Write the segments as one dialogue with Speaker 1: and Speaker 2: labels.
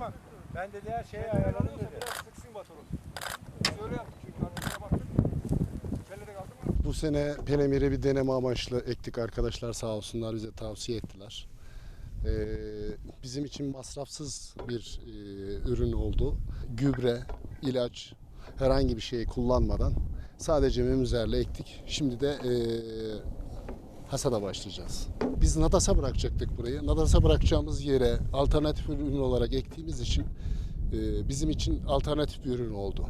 Speaker 1: Ama ben dedi her şeyi ayarladım dedi.
Speaker 2: Sıksın motoru. Biz öyle yaptık çünkü arkasına baktık. Kellede kaldı mı?
Speaker 3: Bu sene Pelemir'i bir deneme amaçlı ektik arkadaşlar sağ olsunlar bize tavsiye ettiler. Ee, bizim için masrafsız bir e, ürün oldu. Gübre, ilaç herhangi bir şey kullanmadan sadece memüzerle ektik. Şimdi de e, hasada başlayacağız. Biz Nadas'a bırakacaktık burayı. Nadas'a bırakacağımız yere alternatif ürün olarak ektiğimiz için e, bizim için alternatif bir ürün oldu.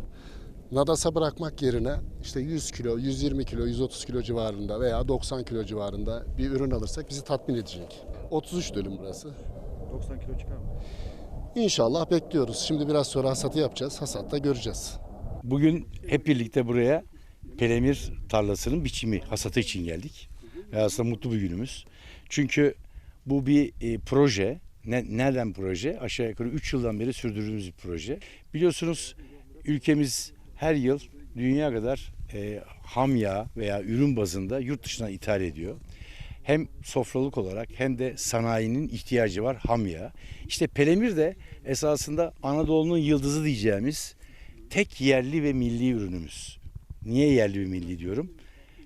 Speaker 3: Nadas'a bırakmak yerine işte 100 kilo, 120 kilo, 130 kilo civarında veya 90 kilo civarında bir ürün alırsak bizi tatmin edecek. 33 dönüm burası.
Speaker 4: 90 kilo çıkar mı?
Speaker 3: İnşallah bekliyoruz. Şimdi biraz sonra hasatı yapacağız. Hasatta göreceğiz.
Speaker 5: Bugün hep birlikte buraya pelemir tarlasının biçimi, hasatı için geldik. Aslında mutlu bir günümüz. Çünkü bu bir e, proje. Ne, nereden proje? Aşağı yukarı 3 yıldan beri sürdürdüğümüz bir proje. Biliyorsunuz ülkemiz her yıl dünya kadar e, ham yağ veya ürün bazında yurt dışına ithal ediyor. Hem sofralık olarak hem de sanayinin ihtiyacı var ham yağ. İşte pelemir de esasında Anadolu'nun yıldızı diyeceğimiz tek yerli ve milli ürünümüz. Niye yerli ve milli diyorum?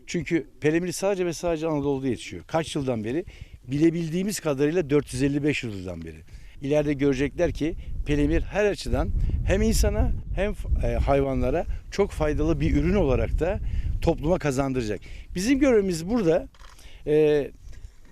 Speaker 5: Çünkü pelemir sadece ve sadece Anadolu'da yetişiyor. Kaç yıldan beri? Bilebildiğimiz kadarıyla 455 yıldan beri. İleride görecekler ki pelemir her açıdan hem insana hem e, hayvanlara çok faydalı bir ürün olarak da topluma kazandıracak. Bizim görevimiz burada e,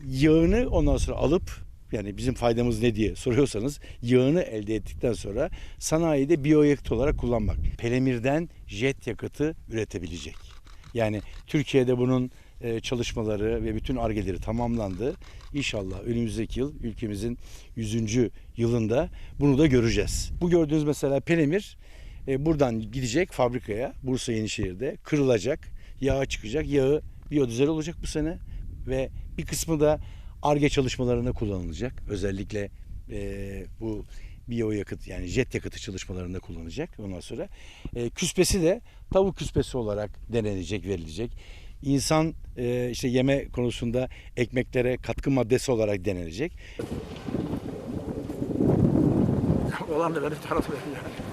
Speaker 5: yağını ondan sonra alıp yani bizim faydamız ne diye soruyorsanız yağını elde ettikten sonra sanayide biyoyakıt olarak kullanmak. Pelemirden jet yakıtı üretebilecek. Yani Türkiye'de bunun e, çalışmaları ve bütün argeleri tamamlandı. İnşallah önümüzdeki yıl ülkemizin 100. yılında bunu da göreceğiz. Bu gördüğünüz mesela pelemir e, buradan gidecek fabrikaya Bursa Yenişehir'de kırılacak. Yağı çıkacak. Yağı biyodizel olacak bu sene ve bir kısmı da ARGE çalışmalarında kullanılacak. Özellikle e, bu biyoyakıt yani jet yakıtı çalışmalarında kullanılacak ondan sonra. E, küspesi de tavuk küspesi olarak denenecek, verilecek. İnsan e, işte yeme konusunda ekmeklere katkı maddesi olarak denenecek.
Speaker 2: Olan da beni tanıtmıyor yani.